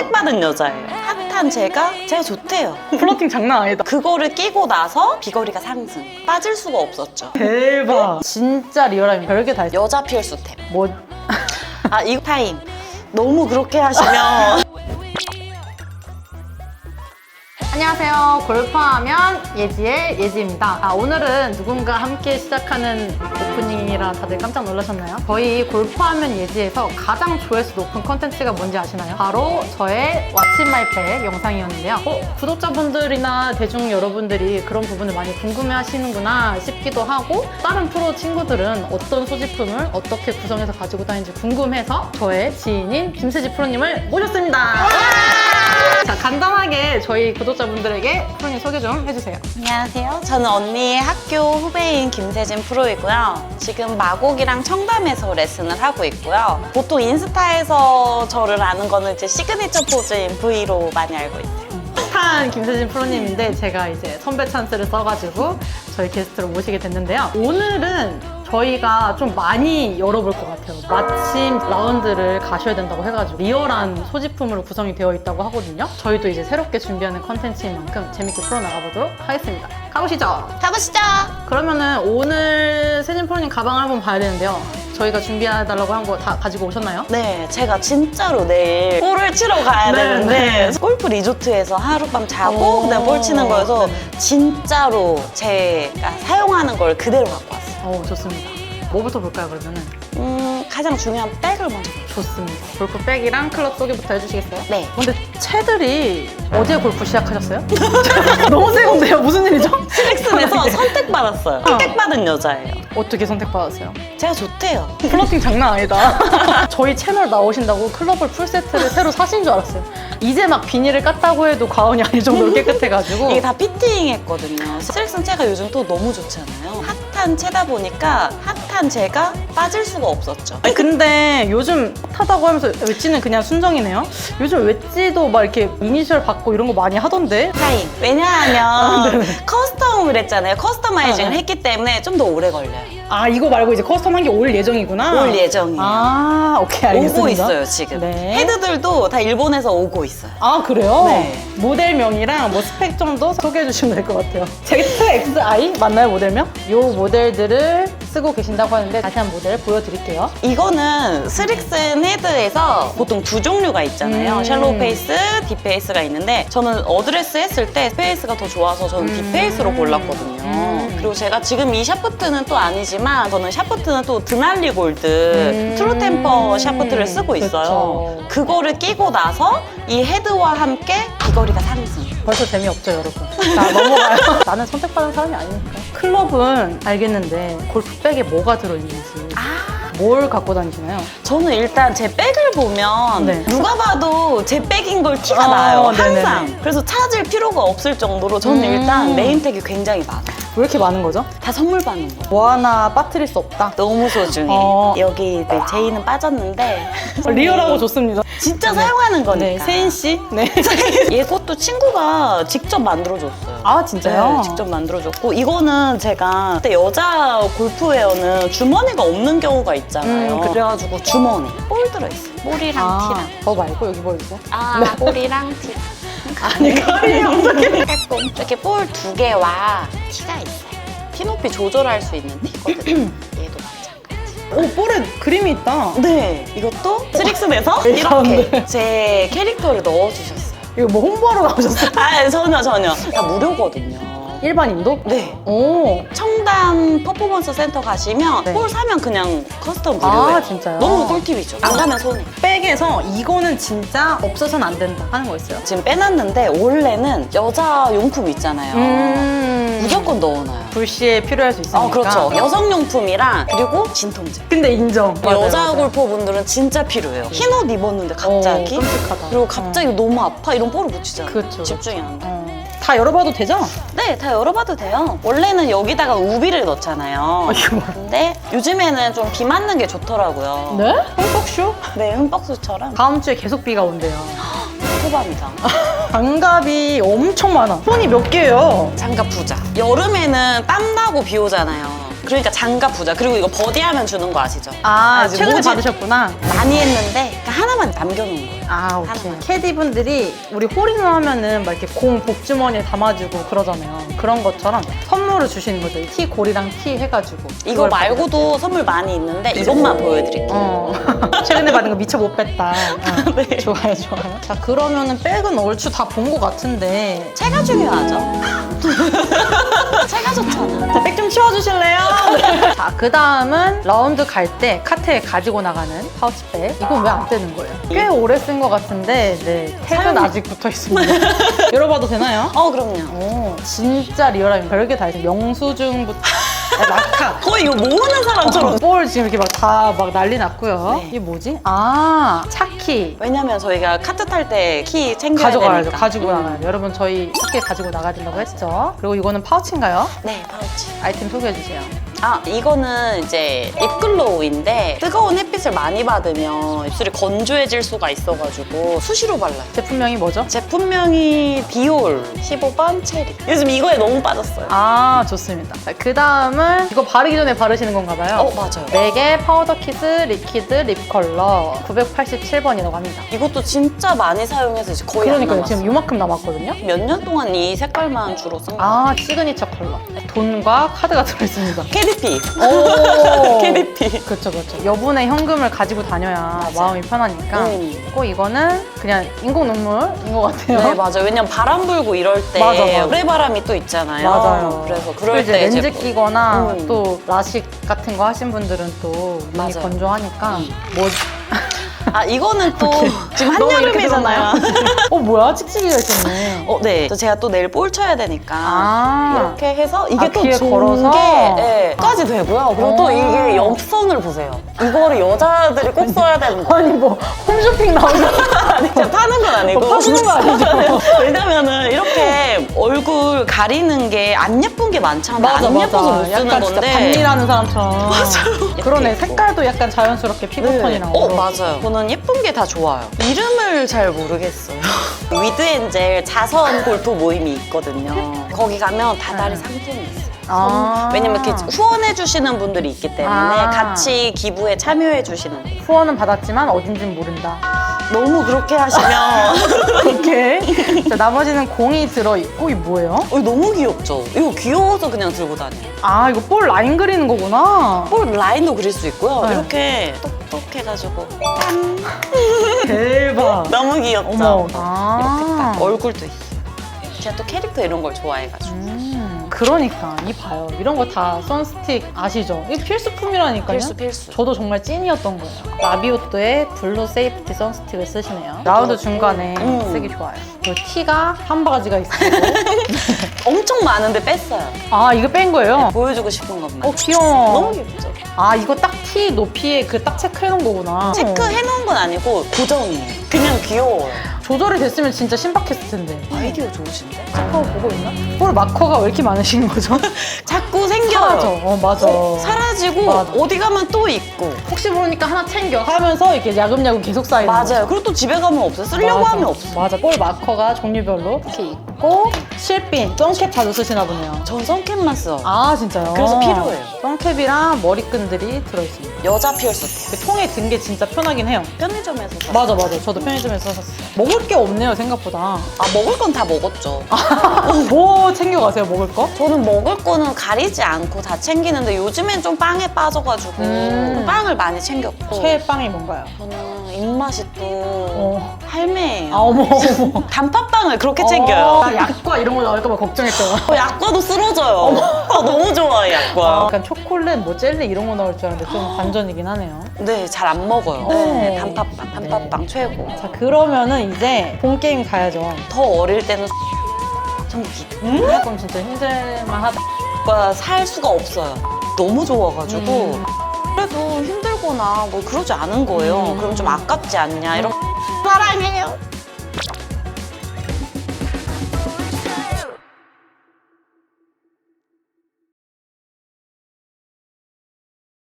선택받은 여자예요. 핫한 제가 제가 좋대요. 플러팅 장난 아니다. 그거를 끼고 나서 비거리가 상승. 빠질 수가 없었죠. 대박. 진짜 리얼하면 별게 다 있어. 여자 필수템. 뭐 아, 이거 타임. 너무 그렇게 하시면 안녕하세요. 골프하면 예지의 예지입니다. 아, 오늘은 누군가 함께 시작하는 오프닝이라 다들 깜짝 놀라셨나요? 저희 골프하면 예지에서 가장 조회수 높은 컨텐츠가 뭔지 아시나요? 바로 저의 왓츠 마이백 영상이었는데요. 어, 구독자분들이나 대중 여러분들이 그런 부분을 많이 궁금해 하시는구나 싶기도 하고 다른 프로 친구들은 어떤 소지품을 어떻게 구성해서 가지고 다니는지 궁금해서 저의 지인인 김세지 프로님을 모셨습니다. 자, 간단하게 저희 구독자분들에게 프로님 소개 좀 해주세요. 안녕하세요. 저는 언니의 학교 후배인 김세진 프로이고요. 지금 마곡이랑 청담에서 레슨을 하고 있고요. 보통 인스타에서 저를 아는 거는 이제 시그니처 포즈인 V로 많이 알고 있어요. 핫한 김세진 프로님인데 제가 이제 선배 찬스를 써가지고 저희 게스트로 모시게 됐는데요. 오늘은 저희가 좀 많이 열어볼 것 같아요. 마침 라운드를 가셔야 된다고 해가지고 리얼한 소지품으로 구성이 되어 있다고 하거든요. 저희도 이제 새롭게 준비하는 컨텐츠인 만큼 재밌게 풀어나가보도록 하겠습니다. 가보시죠. 가보시죠. 그러면은 오늘 세진 프로님 가방을 한번 봐야 되는데요. 저희가 준비해달라고 한 거 다 가지고 오셨나요? 네, 제가 진짜로 내일 볼을 치러 가야 네, 되는데 네. 골프 리조트에서 하룻밤 자고 오. 그다음 볼 치는 거여서 네. 진짜로 제가 사용하는 걸 그대로 갖고 왔어요. 어, 좋습니다. 뭐부터 볼까요, 그러면은? 음, 가장 중요한 백을 먼저 볼게요. 좋습니다. 골프백이랑 클럽 소개부터 해주시겠어요? 네. 근데 채들이 어제 골프 시작하셨어요? 너무 세건데요? 무슨 일이죠? 스렉슨에서 선택받았어요. 선택받은 여자예요. 어떻게 선택받았어요? 제가 좋대요. 플러팅 장난 아니다. 저희 채널 나오신다고 클럽을 풀세트를 새로 사신 줄 알았어요. 이제 막 비닐을 깠다고 해도 과언이 아닐 정도로 깨끗해가지고. 이게 다 피팅했거든요. 스트렉슨 채가 요즘 또 너무 좋잖아요. 핫한 채다 보니까 핫한 채가 빠질 수가 없었죠. 아니, 근데 요즘 타다고 하면서 웨지는 그냥 순정이네요. 요즘 웨지도 막 이렇게 이니셜 받고 이런 거 많이 하던데. 타임. 왜냐하면 커스텀을 했잖아요. 커스터마이징을 어, 어. 했기 때문에 좀 더 오래 걸려요. 아 이거 말고 이제 커스텀 한 게 올 예정이구나. 올 예정이에요. 아 오케이 알겠습니다. 오고 있어요, 지금. 네. 헤드들도 다 일본에서 오고 있어요. 아 그래요? 네. 모델명이랑 뭐 스펙 정도 소개해 주시면 될 것 같아요. ZXI 맞나요 모델명? 요 모델들을 쓰고 계신다고 하는데 다시 한 모델 보여드릴게요. 이거는 스릭슨 헤드에서 보통 두 종류가 있잖아요. 음. 샬로우 페이스, 딥 페이스가 있는데 저는 어드레스 했을 때 페이스가 더 좋아서 저는 딥 음. 페이스로 골랐거든요. 음. 그리고 제가 지금 이 샤프트는 또 아니지만 저는 샤프트는 또 드날리 골드 음. 트루 템퍼 샤프트를 쓰고 있어요. 그쵸. 그거를 끼고 나서 이 헤드와 함께 비거리가 상승. 벌써 재미없죠 여러분. 자 넘어가요. 나는 선택받은 사람이 아니니까. 클럽은 알겠는데 골프백에 뭐가 들어있는지 아, 뭘 갖고 다니시나요? 저는 일단 제 백을 보면 네. 누가 봐도 제 백인 걸 티가 어, 나요. 네네네. 항상. 그래서 찾을 필요가 없을 정도로 저는 음. 일단 네임택이 굉장히 많아요. 왜 이렇게 많은 거죠? 다 선물 받는 거예요. 뭐 하나 빠뜨릴 수 없다. 너무 소중해. 어. 여기 네, 제이는 빠졌는데 리얼하고 좋습니다. 진짜 사용하는 거니까. 네, 세인 씨. 네. 얘 것도 친구가 직접 만들어줬어요. 아 진짜요? 네, 직접 만들어줬고 이거는 제가 그때 여자 골프웨어는 주머니가 없는 경우가 있잖아요. 음, 그래가지고 주머니 볼 들어있어요. 볼이랑 아, 티랑. 더 말고 여기 뭐 있어? 아, 볼이랑 티. 아니 가리 어떻게? 조금 이렇게 볼 두 개와 티가 있어요. 티 높이 조절할 수 있는 티거든요. 얘도 마찬가지. 오 볼에 그림이 있다. 네, 이것도 가운데. 이렇게 제 캐릭터를 넣어주셨어요. 이거 뭐 홍보하러 나오셨어요? 아, 전혀 전혀 다 무료거든요. 일반인도? 네. 오. 청담 퍼포먼스 센터 가시면 네. 볼 사면 그냥 커스텀 무료예요. 아, 진짜요? 너무 꿀팁이죠. 안 가면 손해. 백에서 이거는 진짜 없어서는 안 된다 하는 거 있어요? 지금 빼놨는데 원래는 여자 용품 있잖아요. 음. 무조건 넣어놔요. 불시에 필요할 수 있으니까. 어, 그렇죠. 여성용품이랑 그리고 진통제. 근데 인정. 맞아요, 여자 맞아요. 골퍼분들은 진짜 필요해요. 흰 옷 입었는데 갑자기 어, 끔찍하다. 그리고 갑자기 너무 아파 이런 볼을 붙이잖아요. 그쵸, 집중이 안 돼. 어. 다 열어봐도 되죠? 네, 다 열어봐도 돼요. 원래는 여기다가 우비를 넣잖아요. 아, 이거 뭐야? 근데 요즘에는 좀 비 맞는 게 좋더라고요. 네? 흠뻑쇼? 네, 흠뻑수처럼 다음 주에 계속 비가 온대요. 초반이다. 장갑이 엄청 많아. 손이 몇 개예요? 장갑 부자. 여름에는 땀 나고 비 오잖아요. 그러니까 장갑 부자. 그리고 이거 버디하면 주는 거 아시죠? 아? 최근에 모지- 받으셨구나. 많이 했는데 하나만 남겨놓은 거예요. 아, 오케이. 하나만. 캐디 분들이 우리 홀인원 하면은 막 이렇게 공 복주머니에 담아주고 그러잖아요. 그런 것처럼 선물을 주시는 거죠. 이티 골이랑 티 해가지고. 이거 그걸 말고도 선물 많이 있는데 이것만 보여드릴게요. 어. 최근에 받은 거 미처 못 뺐다. 어. 네. 좋아요, 좋아요. 자, 그러면은 백은 얼추 다 본 것 같은데. 채가 중요하죠. 채가 좋잖아. 자, 백 좀 치워주실래요? 자, 그 다음은 라운드 갈 때 카트에 가지고 나가는 파우치백. 이건 왜 안 떼는 거예요? 꽤 오래 쓴 것 같은데, 네. 택은 사용- 아직 붙어 있습니다. 열어봐도 되나요? 어, 그럼요. 오, 진짜 리얼하게 별게 다 있어요. 영수증부터 아, 라카. 거의 이거 모으는 사람처럼. 볼 지금 이렇게 막 다 막 난리 났고요. 네. 이게 뭐지? 아, 차키. 왜냐면 저희가 카트 탈 때 키 챙겨야 가져가야죠. 되니까. 가지고 음. 나가요. 여러분 저희 차키 가지고 나가야 된다고 했죠. 그리고 이거는 파우치인가요? 네, 파우치. 아이템 소개해 주세요. 아, 이거는 이제 립글로우인데 뜨거운 햇빛을 많이 받으면 입술이 건조해질 수가 있어가지고 수시로 발라요. 제품명이 뭐죠? 제품명이 비올 15번 체리. 요즘 이거에 너무 빠졌어요. 아, 좋습니다. 그 다음은 이거 바르기 전에 바르시는 건가 봐요. 어, 맞아요. 맥의 파우더 키스 리퀴드 립 컬러 987번이라고 합니다. 이것도 진짜 많이 사용해서 이제 거의 안 그러니까요. 지금 요만큼 남았거든요. 몇 년 동안 이 색깔만 주로 쓴 거예요. 아, 시그니처 컬러. 돈과 카드가 들어있습니다. KDP. 오. KDP. 그렇죠, 그렇죠. 여분의 현금을 가지고 다녀야 마음이 편하니까. 음. 꼭 이거는 그냥 인공 눈물인 것 같아요. 네, 맞아요. 왜냐면 바람 불고 이럴 때 맞아, 맞아. 모래바람이 또 있잖아요. 맞아요. 그래서 또 그럴 이제 때 렌즈 이제 끼거나 음. 또 라식 같은 거 하신 분들은 또 눈이 맞아요. 건조하니까 음. 뭐 아 이거는 또 지금 한여름이잖아요. 어 뭐야 찍찍이가 있었네. 어, 네. 또 제가 또 내일 볼 쳐야 되니까 아. 이렇게 해서 이게 아, 또 귀에 걸어서? 까지 되고요. 그리고 또 어. 이게 옆선을 보세요. 이거를 여자들이 꼭 써야 되는 거. 아니 뭐 홈쇼핑 나오는 아니, 제가 파는 건 아니고. 뭐 파시는 거 아니죠? 왜냐면은 이렇게 얼굴 가리는 게 안 예쁜 게 많잖아요. 안 예뻐서 못 쓰는 약간 건데. 진짜 반일하는 사람처럼. 맞아요. 그러네 색깔도 약간 자연스럽게 피부 톤이 네. 나오고. 어, 맞아요. 저는 예쁜 게 다 좋아요. 이름을 잘 모르겠어요. 위드엔젤 자선 골프 모임이 있거든요. 거기 가면 다달이 네. 상품이 있어요. 아. 왜냐면 이렇게 후원해 주시는 분들이 있기 때문에 아. 같이 기부에 참여해 주시는 거예요. 후원은 받았지만 어딘진 모른다. 너무 그렇게 하시면 오케이. 자, 나머지는 공이 들어있고, 이 뭐예요? 어, 너무 귀엽죠? 이거 귀여워서 그냥 들고 다녀요. 아, 이거 볼 라인 그리는 거구나. 볼 라인도 그릴 수 있고요. 네. 이렇게 똑 똑해가지고 짠! 대박. 너무 귀엽죠? 어머. 이렇게 아. 딱 얼굴도 있어요. 제가 또 캐릭터 이런 걸 좋아해가지고. 음, 그러니까 이 봐요. 이런 거 다 선스틱 아시죠? 이거 필수품이라니까요. 필수 필수. 저도 정말 찐이었던 거예요. 라비오토의 블루 세이프티 선스틱을 쓰시네요. 라운드 중간에 음. 쓰기 좋아요. 그리고 티가 한 바가지가 있어요. 엄청 많은데 뺐어요. 아, 이거 뺀 거예요? 보여주고 싶은 것만. 어, 귀여워. 너무 귀엽죠? 아, 이거 딱티 높이에 그 딱 체크해놓은 거구나. 체크해놓은 건 아니고 고정이에요. 그냥 귀여워요. 조절이 됐으면 진짜 신박했을 텐데. 아이디어 좋으신데? 마커 보고 있나? 볼 마커가 왜 이렇게 많으신 거죠? 자꾸 생겨요. 사라져. 어, 맞아. 어, 사라지고 맞아. 어디 가면 또 있고. 혹시 모르니까 하나 챙겨 하면서 이렇게 야금야금 계속 쌓이는 거죠. 맞아요. 그리고 또 집에 가면 없어요. 쓰려고 맞아. 하면 없어. 맞아. 볼 마커가 종류별로 이렇게 있고 실핀, 썬캡 자주 쓰시나 보네요. 전 선캡만 써. 아 진짜요? 그래서 필요해요. 썬캡이랑 머리끈들이 들어있습니다. 여자 필수템. 그 통에 든 게 진짜 편하긴 해요. 편의점에서 샀어요. 맞아 맞아. 저도 편의점에서 샀었어요. 먹을 게 없네요 생각보다. 아, 먹을 건 다 먹었죠. 뭐 챙겨가세요 먹을 거? 저는 먹을 거는 가리지 않고 다 챙기는데 요즘엔 좀 빵에 빠져가지고 음. 빵을 많이 챙겼고 최애 빵이 뭔가요? 저는 입맛이 또 어. 할매예요. 아 어머 어머. 단팥빵을 그렇게 챙겨요. 나 약과 이런 거 나올까 봐 걱정했잖아. 어, 약과도 쓰러져요. 아, 너무 좋아해 약과. 약간 초콜릿, 뭐 젤리 이런 거 나올 줄 알았는데 좀 반전이긴 하네요. 네, 잘 안 먹어요. 어. 네, 단팥빵, 단팥빵 최고. 자 그러면은 이제 본 게임 가야죠. 더 어릴 때는 전기 조금 진짜 힘들만 하다. 과살 수가 없어요. 너무 좋아가지고 음. 그래도 힘들 거나 뭐 그러지 않은 거예요. 음. 그럼 좀 아깝지 않냐 이런 사랑해요.